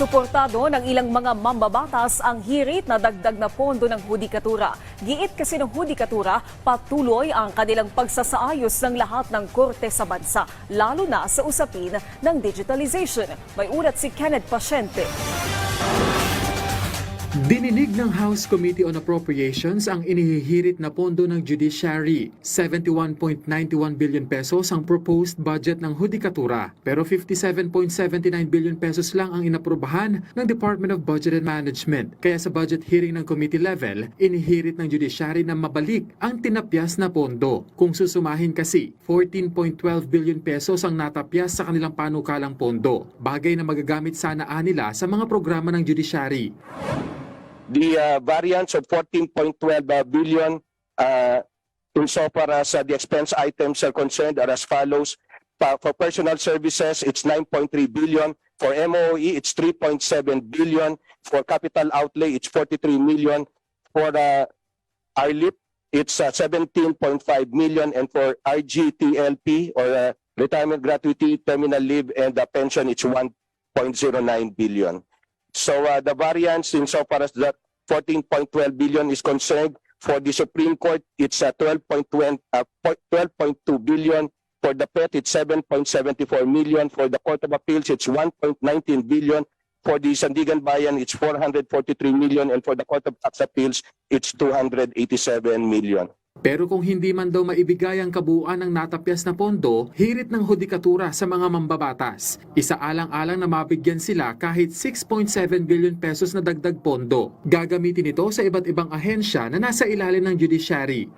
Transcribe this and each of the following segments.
Suportado ng ilang mga mambabatas ang hirit na dagdag na pondo ng hudikatura. Giit kasi ng hudikatura, patuloy ang kanilang pagsasaayos ng lahat ng korte sa bansa, lalo na sa usapin ng digitalization. May ulat si Kenneth Pasyente. Dininig ng House Committee on Appropriations ang inihihirit na pondo ng judiciary. 71.91 billion pesos ang proposed budget ng hudikatura. Pero 57.79 billion pesos lang ang inaprubahan ng Department of Budget and Management. Kaya sa budget hearing ng committee level, inihirit ng judiciary na mabalik ang tinapyas na pondo. Kung susumahin kasi, 14.12 billion pesos ang natapyas sa kanilang panukalang pondo. Bagay na magagamit sana anila sa mga programa ng judiciary. The uh, variance of 14.12 uh, billion uh, insofar as uh, the expense items are concerned are as follows. For personal services, it's 9.3 billion. For MOE, it's 3.7 billion. For capital outlay, it's 43 million. For uh, RLIP, it's uh, 17.5 million. And for RGTLP or uh, retirement gratuity, terminal leave, and the pension, it's 1.09 billion. So uh, the variance insofar as that 14.12 billion is concerned, for the Supreme Court, it's uh, 12.20, uh, po- 12.2 billion. For the PET, it's 7.74 million. For the Court of Appeals, it's 1.19 billion. For the Sandigan Bayan, it's 443 million. And for the Court of Tax Appeals, it's 287 million. Pero kung hindi man daw maibigay ang kabuuan ng natapyas na pondo, hirit ng hudikatura sa mga mambabatas. Isaalang-alang na mabigyan sila kahit 6.7 billion pesos na dagdag pondo. Gagamitin ito sa iba't ibang ahensya na nasa ilalim ng judiciary.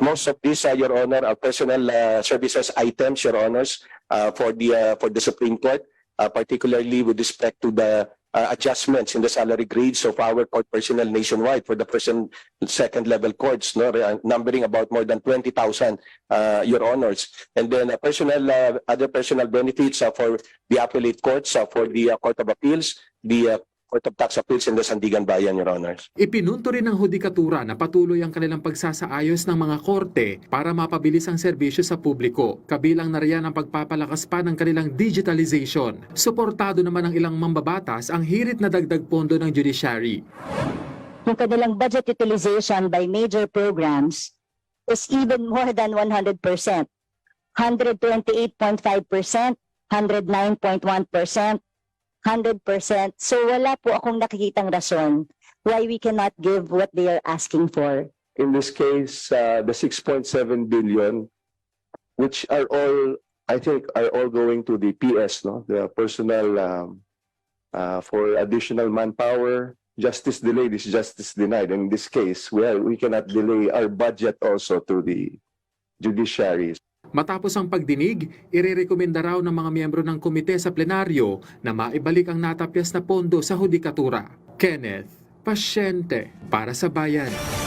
Most of these, uh, Your Honor, are personal uh, services items, Your Honors, uh, for the uh, for the Supreme Court, uh, particularly with respect to the uh, adjustments in the salary grades of our court personnel nationwide for the first and second level courts, no, numbering about more than 20,000, uh, Your Honors. And then uh, personal, uh, other personal benefits uh, for the appellate courts, uh, for the uh, Court of Appeals, the uh, Court of Tax Appeals, and the Sandigan Bayan, Your Honors. Ipinunto rin ng hudikatura na patuloy ang kanilang pagsasaayos ng mga korte para mapabilis ang serbisyo sa publiko. Kabilang na riyan ang pagpapalakas pa ng kanilang digitalization. Suportado naman ng ilang mambabatas ang hirit na dagdag pondo ng judiciary. yung kanilang budget utilization by major programs is even more than 100%. 128.5%, 109.1%, 100%. So wala po akong nakikitang rason why we cannot give what they are asking for. in this case, uh, the 6.7 billion, which are all, I think, are all going to the PS, no? The personal, um, uh, for additional manpower, justice delayed is justice denied. In this case, we are, we cannot delay our budget also to the judiciary. Matapos ang pagdinig, irerekomenda raw ng mga miyembro ng komite sa plenaryo na maibalik ang natapyas na pondo sa hudikatura. Kenneth, pasyente para sa bayan.